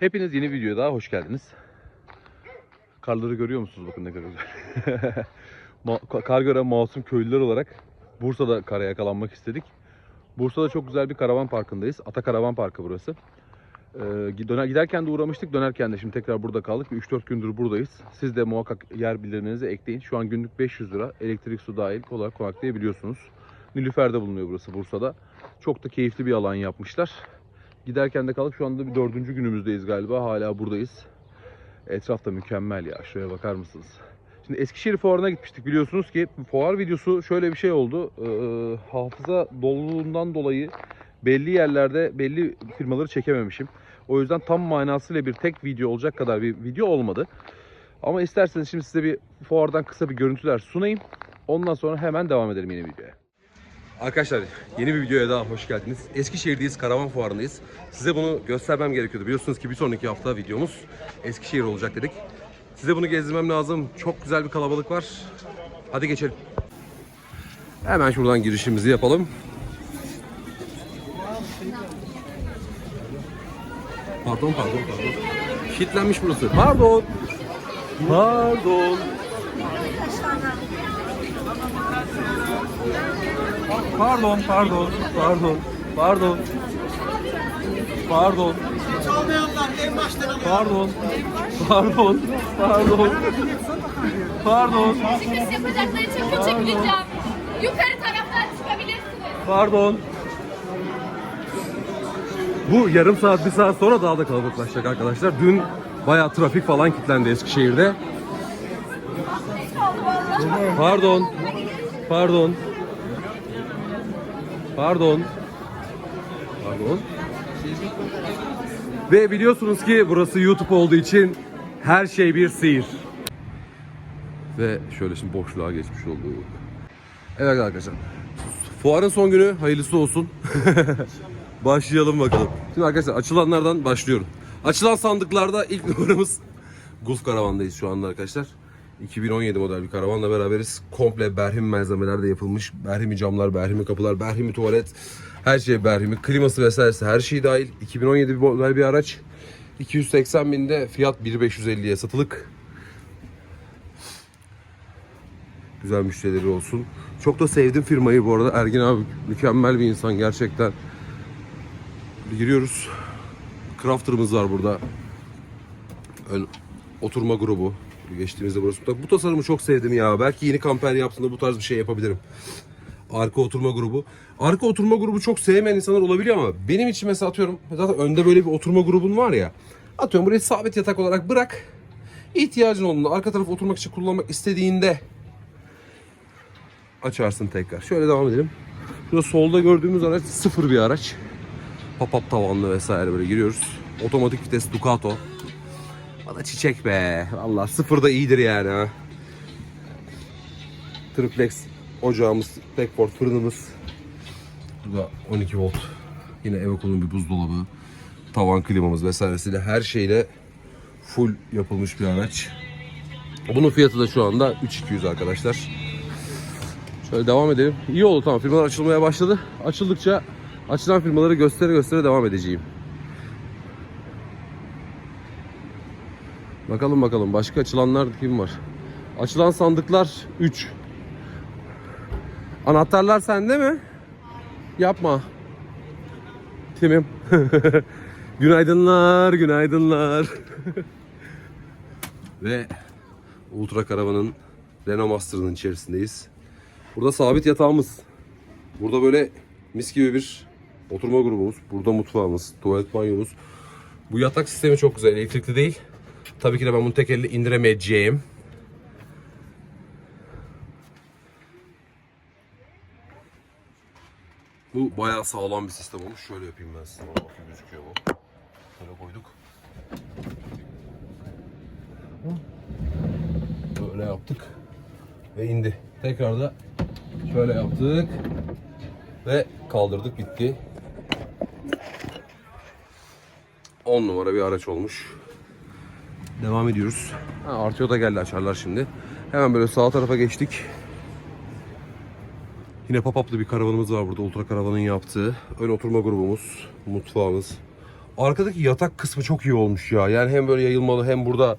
Hepiniz yeni videoya daha hoş geldiniz. Karları görüyor musunuz? Bakın ne kadar güzel. Kar gören masum köylüler olarak Bursa'da kara yakalanmak istedik. Bursa'da çok güzel bir karavan parkındayız. Ata Karavan Parkı burası. Ee, döner, giderken de uğramıştık, dönerken de şimdi tekrar burada kaldık. Bir 3-4 gündür buradayız. Siz de muhakkak yer bildirmenizi ekleyin. Şu an günlük 500 lira elektrik su dahil olarak konaklayabiliyorsunuz. Nilüfer'de bulunuyor burası Bursa'da. Çok da keyifli bir alan yapmışlar. Giderken de kaldık. Şu anda bir dördüncü günümüzdeyiz galiba. Hala buradayız. Etraf da mükemmel ya. Şuraya bakar mısınız? Şimdi Eskişehir fuarına gitmiştik biliyorsunuz ki fuar videosu şöyle bir şey oldu. Ee, hafıza doluluğundan dolayı belli yerlerde belli firmaları çekememişim. O yüzden tam manasıyla bir tek video olacak kadar bir video olmadı. Ama isterseniz şimdi size bir fuardan kısa bir görüntüler sunayım. Ondan sonra hemen devam edelim yeni videoya. Arkadaşlar yeni bir videoya daha hoş geldiniz. Eskişehir'deyiz, karavan fuarındayız. Size bunu göstermem gerekiyordu. Biliyorsunuz ki bir sonraki hafta videomuz Eskişehir olacak dedik. Size bunu gezdirmem lazım. Çok güzel bir kalabalık var. Hadi geçelim. Hemen şuradan girişimizi yapalım. Pardon, pardon, pardon. Kilitlenmiş burası. Pardon. Pardon. Pardon, pardon, pardon, pardon. Pardon. Pardon. Pardon. Pardon. Pardon. Çıkış yapacakları için küçük ricam. Yukarı taraftan çıkabilirsiniz. Pardon. Bu yarım saat, bir saat sonra daha da kalabalıklaşacak arkadaşlar. Dün bayağı trafik falan kilitlendi Eskişehir'de. Pardon. Pardon. Pardon. Pardon. Ve biliyorsunuz ki burası YouTube olduğu için her şey bir sihir. Ve şöyle şimdi boşluğa geçmiş olduk. Evet arkadaşlar. Fuarın son günü hayırlısı olsun. Başlayalım bakalım. Şimdi arkadaşlar açılanlardan başlıyorum. Açılan sandıklarda ilk numaramız Gulf karavandayız şu anda arkadaşlar. 2017 model bir karavanla beraberiz. Komple berhim malzemeler de yapılmış. Berhimi camlar, berhimi kapılar, berhimi tuvalet. Her şey berhimi. Kliması vesairesi her şey dahil. 2017 bir model bir araç. 280 binde fiyat 1550'ye satılık. Güzel müşterileri olsun. Çok da sevdim firmayı bu arada. Ergin abi mükemmel bir insan gerçekten. Giriyoruz. Crafter'ımız var burada. Ön oturma grubu. Geçtiğimizde burası. Bu tasarımı çok sevdim ya. Belki yeni kamper yaptığında bu tarz bir şey yapabilirim. Arka oturma grubu. Arka oturma grubu çok sevmeyen insanlar olabiliyor ama benim için mesela atıyorum zaten önde böyle bir oturma grubun var ya. Atıyorum burayı sabit yatak olarak bırak. İhtiyacın olduğunda arka tarafı oturmak için kullanmak istediğinde açarsın tekrar. Şöyle devam edelim. Şurada solda gördüğümüz araç sıfır bir araç. Pop-up tavanlı vesaire böyle giriyoruz. Otomatik vites Ducato. Valla çiçek be. Valla sıfır da iyidir yani ha. Triplex ocağımız, Blackford fırınımız. Burada 12 volt. Yine Evocool'un bir buzdolabı. Tavan klimamız vesairesiyle her şeyle full yapılmış bir araç. Bunun fiyatı da şu anda 3200 arkadaşlar. Şöyle devam edelim. İyi oldu tamam firmalar açılmaya başladı. Açıldıkça açılan firmaları göstere göstere devam edeceğim. Bakalım bakalım başka açılanlar kim var? Açılan sandıklar 3. Anahtarlar sende mi? Yapma. Timim. günaydınlar, günaydınlar. Ve Ultra Karavan'ın Renault Master'ın içerisindeyiz. Burada sabit yatağımız. Burada böyle mis gibi bir oturma grubumuz. Burada mutfağımız, tuvalet banyomuz. Bu yatak sistemi çok güzel. Elektrikli değil. Tabii ki de ben bunu tek elle indiremeyeceğim. Bu bayağı sağlam bir sistem olmuş. Şöyle yapayım ben size. Bakayım gözüküyor bu. Şöyle koyduk. Böyle yaptık. Ve indi. Tekrar da şöyle yaptık. Ve kaldırdık bitti. 10 numara bir araç olmuş. Devam ediyoruz. Artıyor da geldi açarlar şimdi. Hemen böyle sağ tarafa geçtik. Yine pop-up'lı bir karavanımız var burada. Ultra karavanın yaptığı. Ön oturma grubumuz, mutfağımız, arkadaki yatak kısmı çok iyi olmuş ya. Yani hem böyle yayılmalı hem burada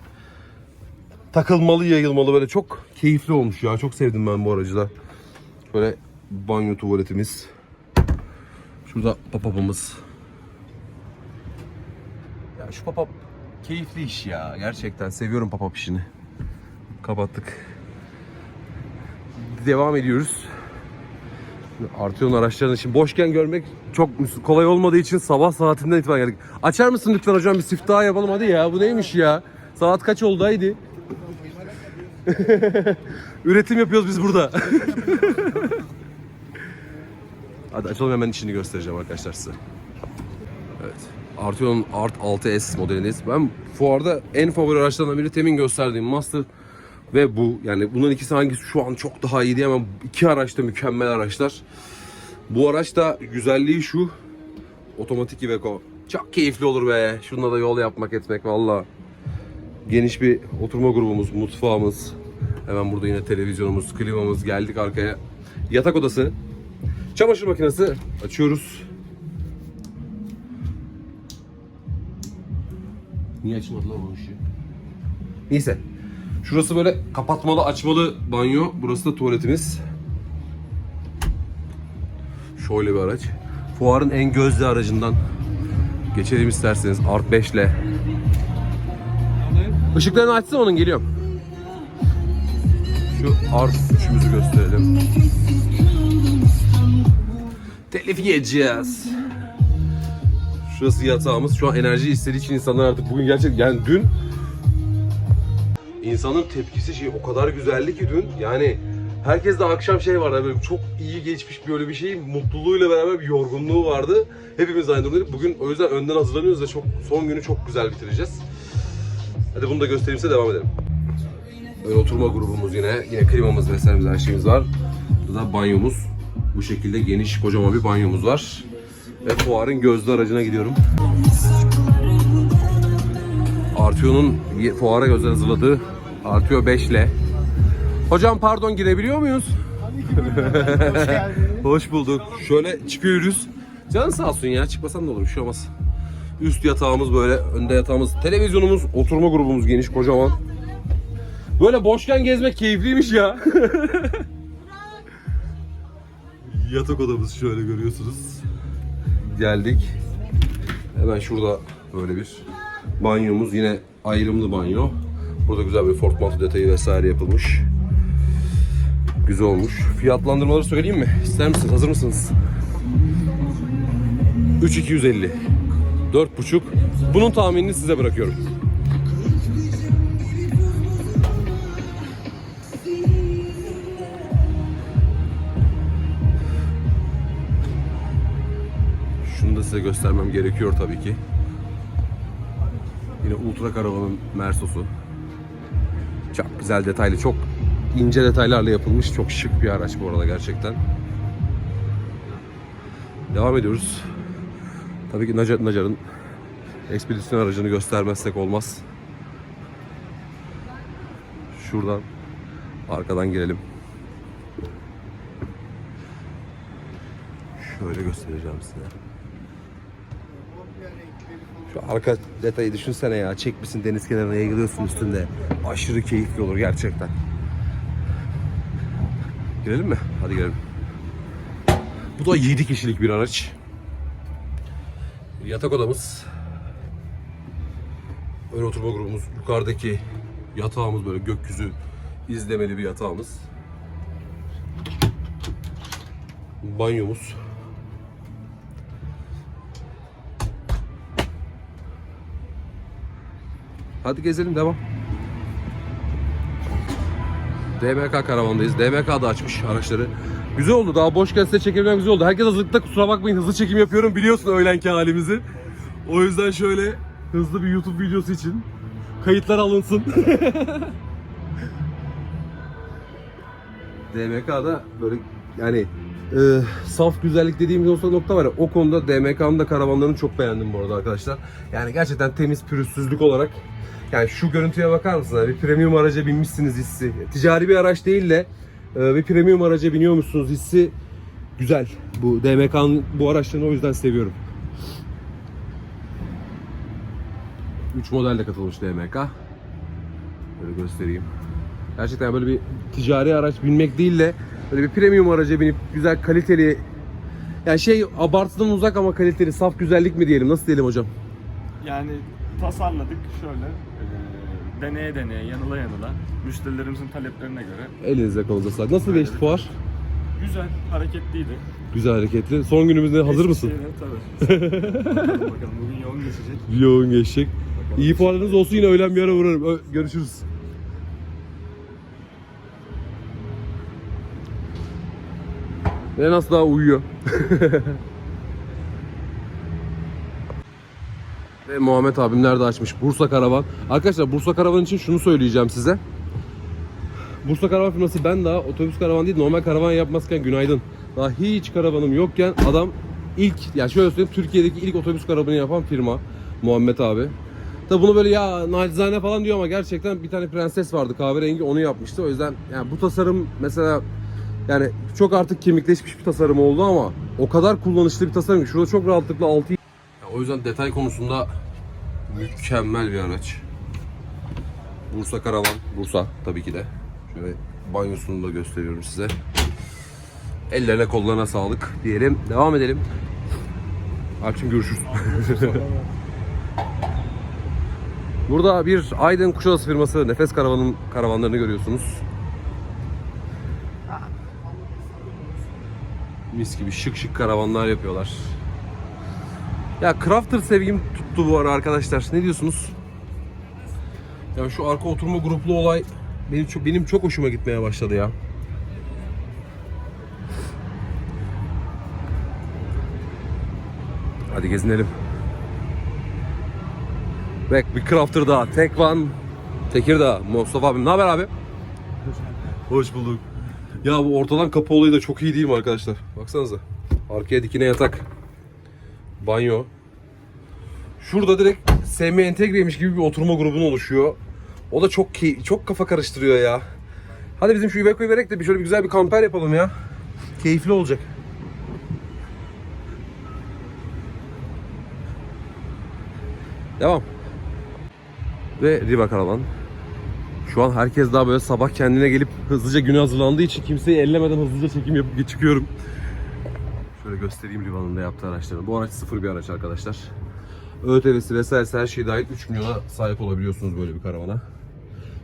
takılmalı yayılmalı böyle çok keyifli olmuş ya. Çok sevdim ben bu aracı da. Böyle banyo tuvaletimiz. Şurada papapımız. Ya şu papap keyifli iş ya. Gerçekten seviyorum papap işini. Kapattık. Devam ediyoruz. Arteon araçlarını şimdi boşken görmek çok kolay olmadığı için sabah saatinden itibaren geldik. Açar mısın lütfen hocam bir siftah yapalım hadi ya. Bu neymiş ya? Saat kaç oldu haydi. Üretim yapıyoruz biz burada. hadi açalım hemen içini göstereceğim arkadaşlar size. Evet. Arteon Art 6S modelindeyiz. Ben fuarda en favori araçlarından biri temin gösterdiğim Master ve bu. Yani bunların ikisi hangisi şu an çok daha iyi diyemem. İki araç da mükemmel araçlar. Bu araç da güzelliği şu. Otomatik Iveco. Çok keyifli olur be. Şununla da yol yapmak etmek valla. Geniş bir oturma grubumuz, mutfağımız. Hemen burada yine televizyonumuz, klimamız. Geldik arkaya. Yatak odası. Çamaşır makinesi. Açıyoruz. Niye açmadı lan o işi? Neyse. Şurası böyle kapatmalı açmalı banyo. Burası da tuvaletimiz. Şöyle bir araç. Fuarın en gözde aracından geçelim isterseniz Art 5 ile. Işıklarını açsın onun geliyorum. Şu Art 3'ümüzü gösterelim. Telif yiyeceğiz. Şurası yatağımız. Şu an enerji istediği için insanlar artık bugün gerçekten yani dün insanın tepkisi şey o kadar güzeldi ki dün yani herkes de akşam şey vardı böyle çok iyi geçmiş böyle bir şey mutluluğuyla beraber bir yorgunluğu vardı. Hepimiz aynı durumdaydık. Bugün o yüzden önden hazırlanıyoruz ve çok son günü çok güzel bitireceğiz. Hadi bunu da göstereyim size devam edelim. Böyle oturma grubumuz yine. Yine klimamız vesairemiz her şeyimiz var. Burada da banyomuz. Bu şekilde geniş kocaman bir banyomuz var. Ve fuarın gözlü aracına gidiyorum. Arteo'nun fuara özel hazırladığı Arteo 5 ile. Hocam pardon girebiliyor muyuz? Hoş bulduk. Şöyle çıkıyoruz. Canın sağ olsun ya çıkmasan da olur bir şey olmaz. Üst yatağımız böyle, önde yatağımız, televizyonumuz, oturma grubumuz geniş kocaman. Böyle boşken gezmek keyifliymiş ya. Yatak odamız şöyle görüyorsunuz. Geldik. Hemen şurada böyle bir banyomuz yine ayrımlı banyo. Burada güzel bir Mount detayı vesaire yapılmış. Güzel olmuş. Fiyatlandırmaları söyleyeyim mi? İster misiniz? Hazır mısınız? 3250. 4,5. Bunun tahminini size bırakıyorum. Size göstermem gerekiyor tabii ki. Yine Ultra Karavan'ın Mersosu. Çok güzel detaylı, çok ince detaylarla yapılmış. Çok şık bir araç bu arada gerçekten. Devam ediyoruz. Tabii ki Nacar, Nacar'ın ekspedisyon aracını göstermezsek olmaz. Şuradan arkadan girelim. Şöyle göstereceğim size. Şu arka detayı düşünsene ya. Çekmişsin deniz kenarına yayılıyorsun üstünde. Aşırı keyifli olur gerçekten. Girelim mi? Hadi girelim. Bu da 7 kişilik bir araç. Yatak odamız. Ön oturma grubumuz. Yukarıdaki yatağımız böyle gökyüzü izlemeli bir yatağımız. Banyomuz. Hadi gezelim devam. DMK karavandayız. DMK da açmış araçları. Güzel oldu. Daha boşken size çekebilmem güzel oldu. Herkes hazırlıkta kusura bakmayın hızlı çekim yapıyorum. Biliyorsun öğlenki halimizi. O yüzden şöyle hızlı bir YouTube videosu için kayıtlar alınsın. DMK'da böyle yani e, saf güzellik dediğimiz olsa nokta var ya o konuda DMK'nın da karavanlarını çok beğendim bu arada arkadaşlar. Yani gerçekten temiz pürüzsüzlük olarak yani şu görüntüye bakar mısınız? Bir premium araca binmişsiniz hissi. Ticari bir araç değil de e, bir premium araca biniyormuşsunuz hissi güzel. Bu DMK'nın bu araçlarını o yüzden seviyorum. 3 model de katılmış DMK. Böyle göstereyim. Gerçekten böyle bir ticari araç binmek değil de böyle bir premium araca binip güzel kaliteli yani şey abartıdan uzak ama kaliteli saf güzellik mi diyelim nasıl diyelim hocam? Yani tasarladık şöyle e, deneye deneye yanıla yanıla müşterilerimizin taleplerine göre Elinize kolunuza sağlık. Nasıl geçti fuar? güzel hareketliydi. Güzel hareketli. Son günümüzde hazır mısın? Tabii. bakalım bakalım bugün yoğun geçecek. Yoğun geçecek. İyi fuarınız olsun yine öğlen bir ara uğrarım. Ö- Görüşürüz. Ve nasıl daha uyuyor. Ve Muhammed abim nerede açmış? Bursa Karavan. Arkadaşlar Bursa Karavan için şunu söyleyeceğim size. Bursa Karavan firması ben daha otobüs karavan değil normal karavan yapmazken günaydın. Daha hiç karavanım yokken adam ilk yani şöyle söyleyeyim Türkiye'deki ilk otobüs karavanı yapan firma Muhammed abi. Tabi bunu böyle ya nacizane falan diyor ama gerçekten bir tane prenses vardı kahverengi onu yapmıştı. O yüzden yani bu tasarım mesela yani çok artık kemikleşmiş bir tasarım oldu ama o kadar kullanışlı bir tasarım ki şurada çok rahatlıkla 6 o yüzden detay konusunda mükemmel bir araç. Bursa Karavan, Bursa tabii ki de. Şöyle banyosunu da gösteriyorum size. Ellerine kollarına sağlık diyelim. Devam edelim. Akşam görüşürüz. Burada bir Aydın Kuşadası firması Nefes Karavan'ın karavanlarını görüyorsunuz. Mis gibi şık şık karavanlar yapıyorlar. Ya Crafter sevgim tuttu bu ara arkadaşlar. Ne diyorsunuz? Ya şu arka oturma gruplu olay benim çok benim çok hoşuma gitmeye başladı ya. Hadi gezinelim. Bak bir Crafter daha. Tek One. Tekirdağ. Mustafa abim. Ne haber abi? Hoş bulduk. Ya bu ortadan kapı olayı da çok iyi değil mi arkadaşlar? Baksanıza. Arkaya dikine yatak. Banyo. Şurada direkt SM entegreymiş gibi bir oturma grubun oluşuyor. O da çok key- çok kafa karıştırıyor ya. Hadi bizim şu Iveco'yu verek de bir şöyle bir güzel bir kamper yapalım ya. Keyifli olacak. Devam. Ve Riva Karavan. Şu an herkes daha böyle sabah kendine gelip hızlıca güne hazırlandığı için kimseyi ellemeden hızlıca çekim yapıp çıkıyorum. Şöyle göstereyim Riva'nın da yaptığı araçlarını. Bu araç sıfır bir araç arkadaşlar. ÖTV'si vesairesi her şey dahil 3 milyona sahip olabiliyorsunuz böyle bir karavana.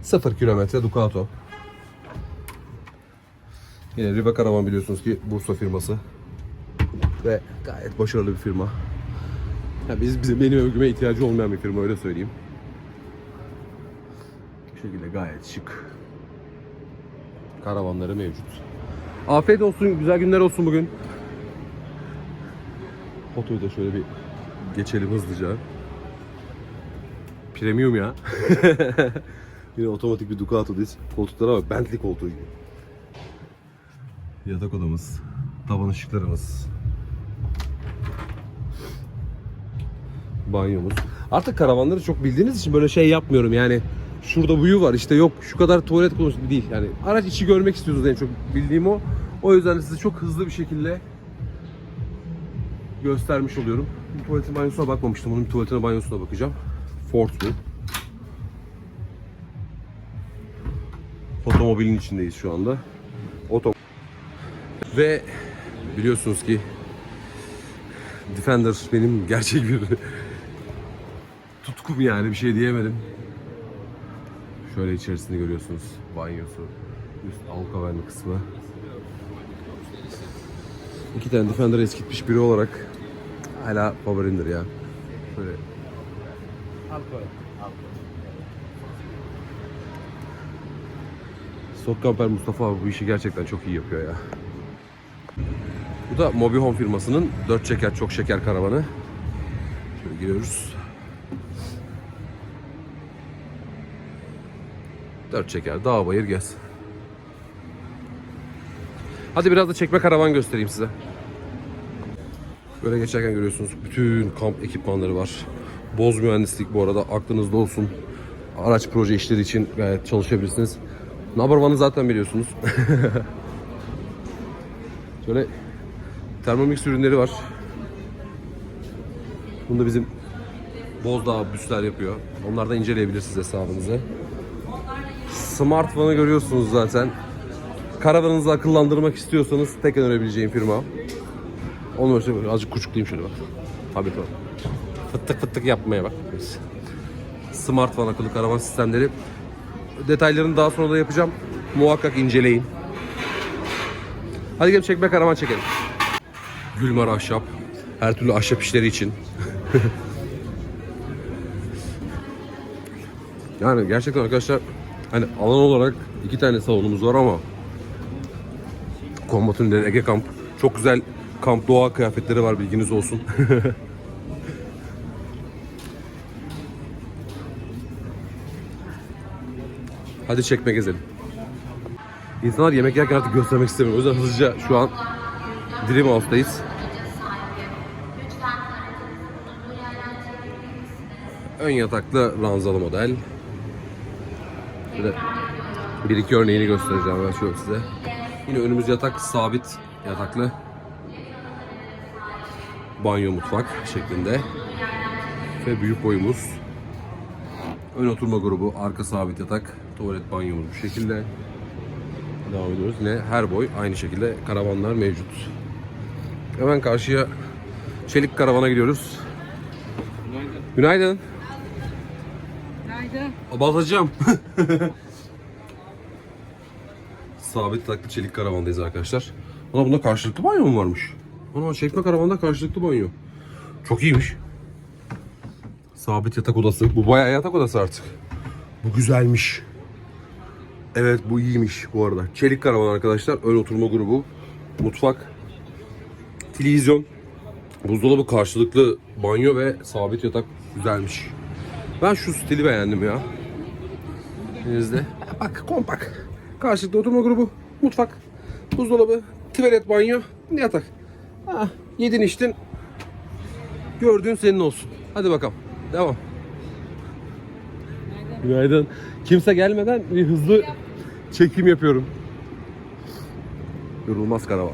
0 kilometre Ducato. Yine Riva Karavan biliyorsunuz ki Bursa firması. Ve gayet başarılı bir firma. Ya biz bize benim övgüme ihtiyacı olmayan bir firma öyle söyleyeyim. Bu şekilde gayet şık. Karavanları mevcut. Afiyet olsun, güzel günler olsun bugün. Fotoyu da şöyle bir geçelim hızlıca. Premium ya. Yine otomatik bir Ducato'dayız. Koltuklara bak, Bentley koltuğu gibi. Yatak odamız, tavan ışıklarımız, banyomuz. Artık karavanları çok bildiğiniz için böyle şey yapmıyorum yani. Şurada buyu var işte yok şu kadar tuvalet kullanışı değil. Yani araç içi görmek istiyorsunuz en çok bildiğim o. O yüzden size çok hızlı bir şekilde göstermiş oluyorum. Bir tuvaletin banyosuna bakmamıştım. Bunun bir tuvaletine banyosuna bakacağım. Ford bu. Otomobilin içindeyiz şu anda. Oto ve biliyorsunuz ki Defender benim gerçek bir tutkum yani bir şey diyemedim. Şöyle içerisinde görüyorsunuz banyosu, üst alkovenli kısmı. İki tane Defender eskitmiş biri olarak hala favorimdir ya. Böyle Sok Kamper Mustafa abi bu işi gerçekten çok iyi yapıyor ya. Bu da Mobi Home firmasının 4 çeker çok şeker karavanı. Şöyle giriyoruz. 4 çeker dağ bayır gez. Hadi biraz da çekme karavan göstereyim size. Böyle geçerken görüyorsunuz bütün kamp ekipmanları var. Boz mühendislik bu arada aklınızda olsun. Araç proje işleri için gayet çalışabilirsiniz. One'ı zaten biliyorsunuz. Şöyle Thermomix ürünleri var. Bunda bizim Bozdağ büsler yapıyor. Onlardan inceleyebilirsiniz hesabınızı. Smartphone'ı görüyorsunuz zaten. Karavanınızı akıllandırmak istiyorsanız tek önerebileceğim firma. Onu şöyle azıcık kucuklayayım şöyle bak. Tabii tabii. Fıttık fıttık yapmaya bak. Smartphone akıllı karavan sistemleri. Detaylarını daha sonra da yapacağım. Muhakkak inceleyin. Hadi gelin çekme karavan çekelim. Gülmar ahşap. Her türlü ahşap işleri için. yani gerçekten arkadaşlar hani alan olarak iki tane salonumuz var ama Kombat ürünleri Ege Kamp. Çok güzel kamp doğa kıyafetleri var bilginiz olsun. Hadi çekme gezelim. İnsanlar yemek yerken artık göstermek istemiyor. O yüzden hızlıca şu an Dream House'dayız. Ön yataklı ranzalı model. De bir iki örneğini göstereceğim ben şöyle size. Yine önümüz yatak sabit yataklı. Banyo mutfak şeklinde. Ve büyük boyumuz. Ön oturma grubu, arka sabit yatak, tuvalet banyomuz bu şekilde. Devam ediyoruz. Yine her boy aynı şekilde karavanlar mevcut. Hemen karşıya çelik karavana gidiyoruz. Günaydın. Günaydın. Abalacağım. Sabit taklı çelik karavandayız arkadaşlar. Ana bunda karşılıklı banyo mu varmış? Ana çekme karavanda karşılıklı banyo. Çok iyiymiş. Sabit yatak odası. Bu bayağı yatak odası artık. Bu güzelmiş. Evet bu iyiymiş bu arada. Çelik karavan arkadaşlar. Ön oturma grubu. Mutfak. Televizyon. Buzdolabı karşılıklı banyo ve sabit yatak güzelmiş. Ben şu stili beğendim ya. Denizde. Bak kompak. Karşılıklı oturma grubu, mutfak, buzdolabı, tuvalet, banyo, yatak. Ha, yedin içtin. Gördüğün senin olsun. Hadi bakalım. Devam. Günaydın. Kimse gelmeden bir hızlı çekim yapıyorum. Yorulmaz karavan.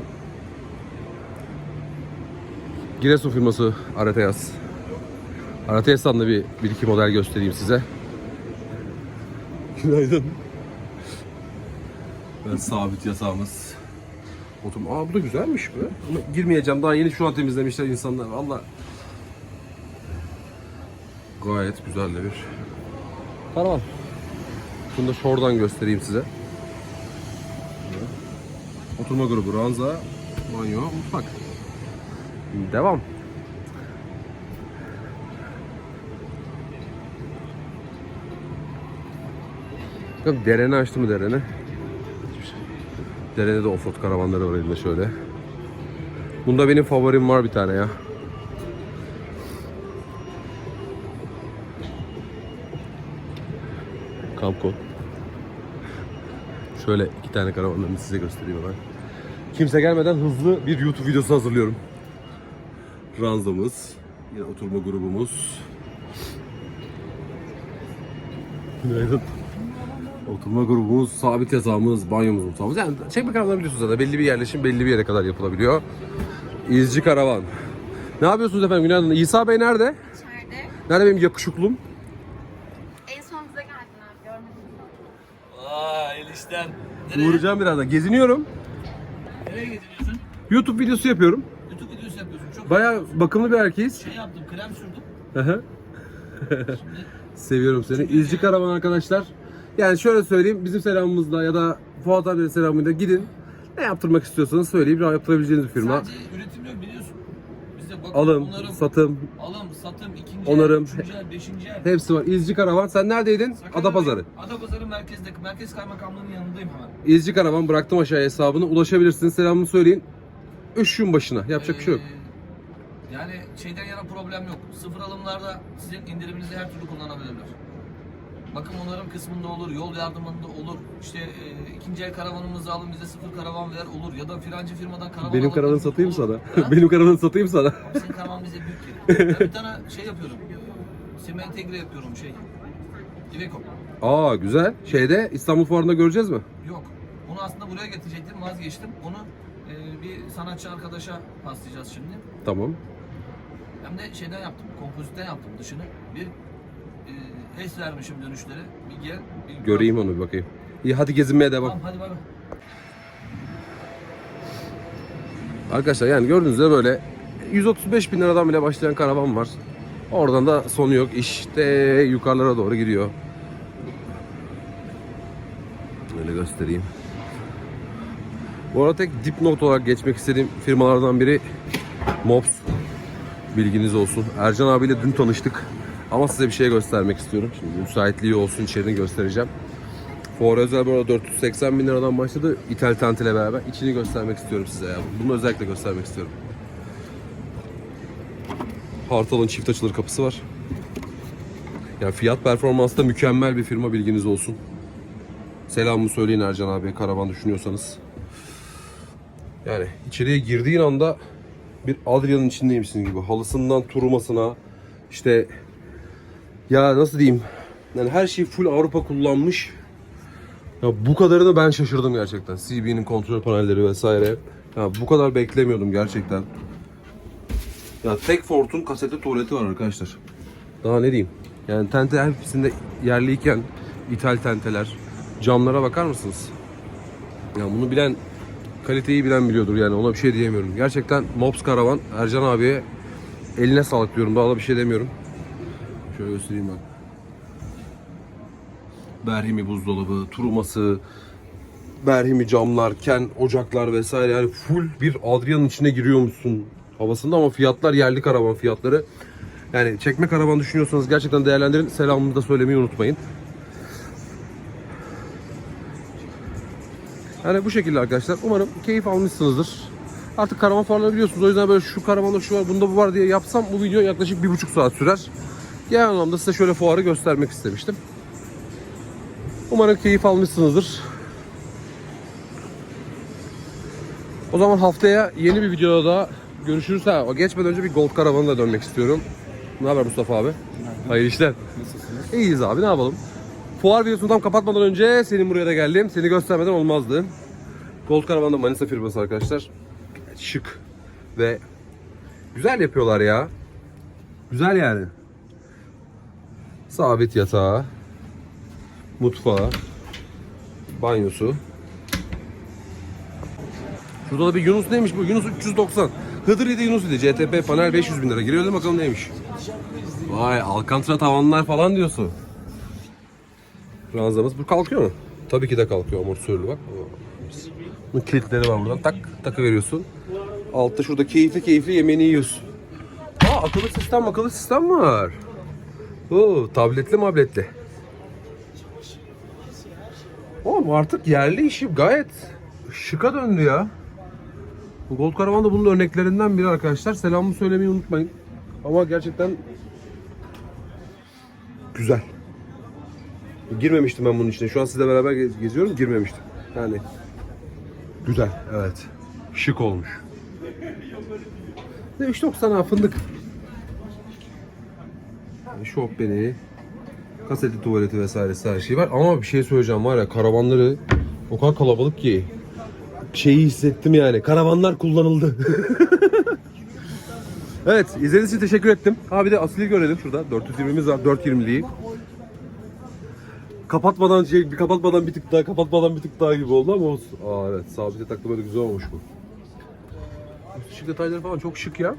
Giresun firması Aratayaz. Aratayaz'dan da bir, bir iki model göstereyim size. Günaydın. Ben sabit yatağımız. Oturma. Aa bu da güzelmiş be. Ama girmeyeceğim. Daha yeni şu an temizlemişler insanlar. Valla. Gayet güzel de bir karavan. Şunu da şuradan göstereyim size. Oturma grubu, ranza, banyo, mutfak. Devam. Yok dereni açtı mı dereni? Derede de offroad karavanları var elinde şöyle. Bunda benim favorim var bir tane ya. Kampko. Şöyle iki tane karavanlarını size göstereyim hemen. Kimse gelmeden hızlı bir YouTube videosu hazırlıyorum. Ranzamız, yine oturma grubumuz. Günaydın. Oturma grubumuz, sabit yatağımız, banyomuz, mutfağımız. Yani çekme karavanları biliyorsunuz zaten. Belli bir yerleşim belli bir yere kadar yapılabiliyor. İzci karavan. Ne yapıyorsunuz efendim? Günaydın. İsa Bey nerede? İçeride. Nerede benim yakışıklım? En son bize geldin abi görmedim. Aa enişten. Uğuracağım birazdan. Geziniyorum. Nereye getiriyorsun? YouTube videosu yapıyorum. YouTube videosu yapıyorsun. Çok Bayağı bakımlı bir erkeğiz. şey yaptım, krem sürdüm. Hı hı. Seviyorum seni. İzci Karavan arkadaşlar. Yani şöyle söyleyeyim. Bizim selamımızla ya da Fuat abinin selamıyla gidin. Ne yaptırmak istiyorsanız söyleyeyim. Yaptırabileceğiniz bir firma. Sadece üretim yok biliyorsun. Bizde bakım, Alım, onarım, satım, alım, satım, ikinci onarım. el, üçüncü el, beşinci el. hepsi var. İzci Karavan. Sen neredeydin? Sakarya- Adapazarı. Adapazarı merkezde, merkez kaymakamlığının yanındayım hemen. İzci Karavan bıraktım aşağıya hesabını. Ulaşabilirsiniz. Selamımı söyleyin. Üşün başına. Yapacak bir şey yok. Ee, Yani şeyden yana problem yok. Sıfır alımlarda sizin indiriminizi her türlü kullanabilirler. Bakım onarım kısmında olur, yol yardımında olur. İşte e, ikinci el karavanımızı alın bize sıfır karavan ver olur. Ya da firancı firmadan karavan Benim alın, karavanı olur. satayım sana. Ha? Benim karavanı satayım sana. Abi senin karavan bize büyük geliyor. Ben bir tane şey yapıyorum. Semi entegre yapıyorum şey. Iveco. Aa güzel. Şeyde İstanbul Fuarı'nda göreceğiz mi? Yok. Onu aslında buraya getirecektim vazgeçtim. Onu e, bir sanatçı arkadaşa paslayacağız şimdi. Tamam. hem de şeyden yaptım, kompozitten yaptım dışını. Bir es vermişim dönüşleri. Bir gel, bir gör. Göreyim onu bir bakayım. İyi hadi gezinmeye devam. Tamam hadi bay bay. Arkadaşlar yani gördüğünüz üzere böyle 135 bin liradan bile başlayan karavan var. Oradan da sonu yok. İşte yukarılara doğru gidiyor. Öyle göstereyim. Bu arada tek dipnot olarak geçmek istediğim firmalardan biri Mops. Bilginiz olsun. Ercan abiyle dün tanıştık. Ama size bir şey göstermek istiyorum. Şimdi müsaitliği olsun içerini göstereceğim. Fuar özel bu arada 480 bin liradan başladı. İthal tent ile beraber. İçini göstermek istiyorum size ya. Bunu özellikle göstermek istiyorum. Hartal'ın çift açılır kapısı var. Yani fiyat performansta mükemmel bir firma bilginiz olsun. Selamımı söyleyin Ercan abi karavan düşünüyorsanız. Yani içeriye girdiğin anda bir Adrian'ın içindeymişsin gibi. Halısından turumasına işte ya nasıl diyeyim yani her şey full Avrupa kullanmış. Ya bu kadarını ben şaşırdım gerçekten. CB'nin kontrol panelleri vesaire. Ya bu kadar beklemiyordum gerçekten. Ya tek Ford'un kasetli tuvaleti var arkadaşlar. Daha ne diyeyim? Yani tente hepsinde yerliyken ithal tenteler. Camlara bakar mısınız? Ya bunu bilen kaliteyi bilen biliyordur yani ona bir şey diyemiyorum. Gerçekten Mops Karavan Ercan abiye eline sağlık diyorum. Daha da bir şey demiyorum. Şöyle göstereyim bak. Berhimi buzdolabı, turuması, Berhimi camlar, ken ocaklar vesaire yani full bir Adrian'ın içine giriyormuşsun havasında ama fiyatlar yerli karavan fiyatları. Yani çekme karavan düşünüyorsanız gerçekten değerlendirin. Selamımı da söylemeyi unutmayın. Yani bu şekilde arkadaşlar. Umarım keyif almışsınızdır. Artık karavan fuarları biliyorsunuz. O yüzden böyle şu karavanda şu var, bunda bu var diye yapsam bu video yaklaşık bir buçuk saat sürer. Genel anlamda size şöyle fuarı göstermek istemiştim. Umarım keyif almışsınızdır. O zaman haftaya yeni bir videoda daha görüşürüz. Ha, geçmeden önce bir Gold Karavan'a dönmek istiyorum. Ne haber Mustafa abi? Hayırlı işler. Nasılsınız? İyiyiz abi ne yapalım? Fuar videosunu tam kapatmadan önce senin buraya da geldim. Seni göstermeden olmazdı. Gold Karavan'da Manisa firması arkadaşlar. Şık ve güzel yapıyorlar ya. Güzel yani. Sabit yatağı, mutfağı, banyosu. Şurada da bir Yunus neymiş bu? Yunus 390. Hıdır Yunus idi. CTP panel 500 bin lira. Girelim bakalım neymiş. Vay Alcantara tavanlar falan diyorsun. Ranzamız bu kalkıyor mu? Tabii ki de kalkıyor amortisörlü bak. Bunun kilitleri var buradan. Tak takı veriyorsun. Altta şurada keyifli keyifli yemeğini yiyorsun. Aa akıllı sistem akıllı sistem var. Oo tabletli mabletli. Oğlum artık yerli işi gayet şıka döndü ya. Gold Karavan da bunun örneklerinden biri arkadaşlar. Selamımı söylemeyi unutmayın. Ama gerçekten güzel. Girmemiştim ben bunun içine. Şu an sizle beraber gez- geziyorum. Girmemiştim. Yani güzel. Evet. Şık olmuş. Ne 3.90 ha fındık. Yani şofbeni, kasetli tuvaleti vesairesi her şey var. Ama bir şey söyleyeceğim var ya karavanları o kadar kalabalık ki şeyi hissettim yani. Karavanlar kullanıldı. evet izlediğiniz için teşekkür ettim. Ha bir de asili görelim şurada. 420'miz var. 420'liği. Kapatmadan şey bir kapatmadan bir tık daha kapatmadan bir tık daha gibi oldu ama olsun. Aa evet sabit takla böyle güzel olmuş bu. Şık detayları falan çok şık ya.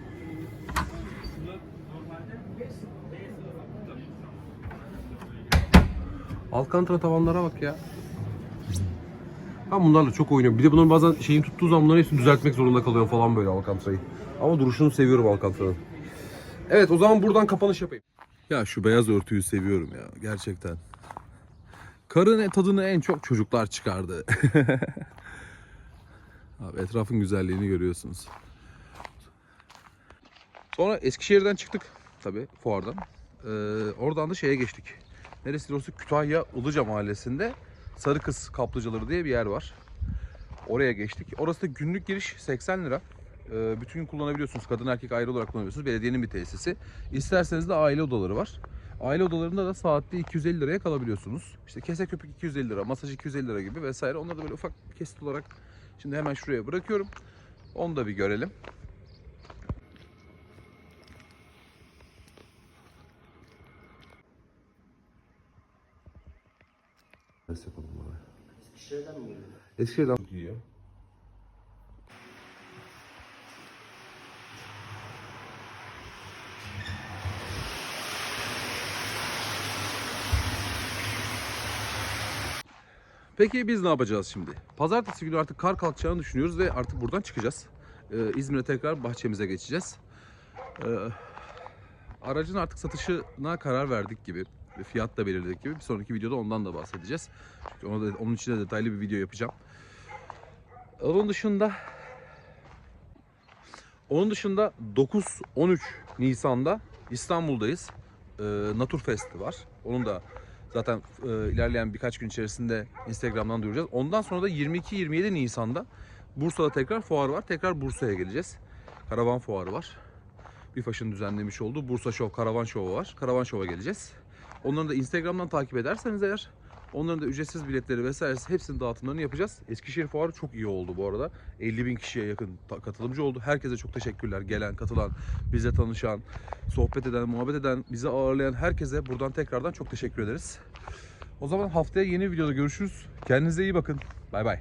Alcantara tavanlara bak ya. Ben bunlarla çok oynuyorum. Bir de bunların bazen şeyin tuttuğu zaman bunların hepsini düzeltmek zorunda kalıyorum falan böyle Alcantara'yı. Ama duruşunu seviyorum Alcantara'nın. Evet o zaman buradan kapanış yapayım. Ya şu beyaz örtüyü seviyorum ya gerçekten. Karın tadını en çok çocuklar çıkardı. Abi etrafın güzelliğini görüyorsunuz. Sonra Eskişehir'den çıktık tabii fuardan. Ee, oradan da şeye geçtik. Neresi orası? Kütahya Ilıca mahallesinde Sarı Kız Kaplıcaları diye bir yer var. Oraya geçtik. Orası da günlük giriş 80 lira. Ee, bütün gün kullanabiliyorsunuz. Kadın erkek ayrı olarak kullanabiliyorsunuz. Belediyenin bir tesisi. İsterseniz de aile odaları var. Aile odalarında da saatte 250 liraya kalabiliyorsunuz. İşte kese köpük 250 lira, masaj 250 lira gibi vesaire. Onları da böyle ufak kesit olarak şimdi hemen şuraya bırakıyorum. Onu da bir görelim. Test yapalım bana. Eskişehir'den mi geliyor? Eskişehir'den çok iyi ya. Peki biz ne yapacağız şimdi? Pazartesi günü artık kar kalkacağını düşünüyoruz ve artık buradan çıkacağız. Ee, İzmir'e tekrar bahçemize geçeceğiz. Ee, aracın artık satışına karar verdik gibi. Ve Fiyat da belirledik gibi. Bir sonraki videoda ondan da bahsedeceğiz. Çünkü ona da, onun için de detaylı bir video yapacağım. Onun dışında onun dışında 9-13 Nisan'da İstanbul'dayız. Ee, Naturfest var. Onun da zaten e, ilerleyen birkaç gün içerisinde Instagram'dan duyuracağız. Ondan sonra da 22-27 Nisan'da Bursa'da tekrar fuar var. Tekrar Bursa'ya geleceğiz. Karavan fuarı var. BİFAŞ'ın düzenlemiş olduğu Bursa Show Karavan Show'u var. Karavan Show'a geleceğiz. Onları da Instagram'dan takip ederseniz eğer onların da ücretsiz biletleri vesairesi hepsinin dağıtımlarını yapacağız. Eskişehir Fuarı çok iyi oldu bu arada. 50 bin kişiye yakın katılımcı oldu. Herkese çok teşekkürler. Gelen, katılan, bizle tanışan, sohbet eden, muhabbet eden, bizi ağırlayan herkese buradan tekrardan çok teşekkür ederiz. O zaman haftaya yeni videoda görüşürüz. Kendinize iyi bakın. Bay bay.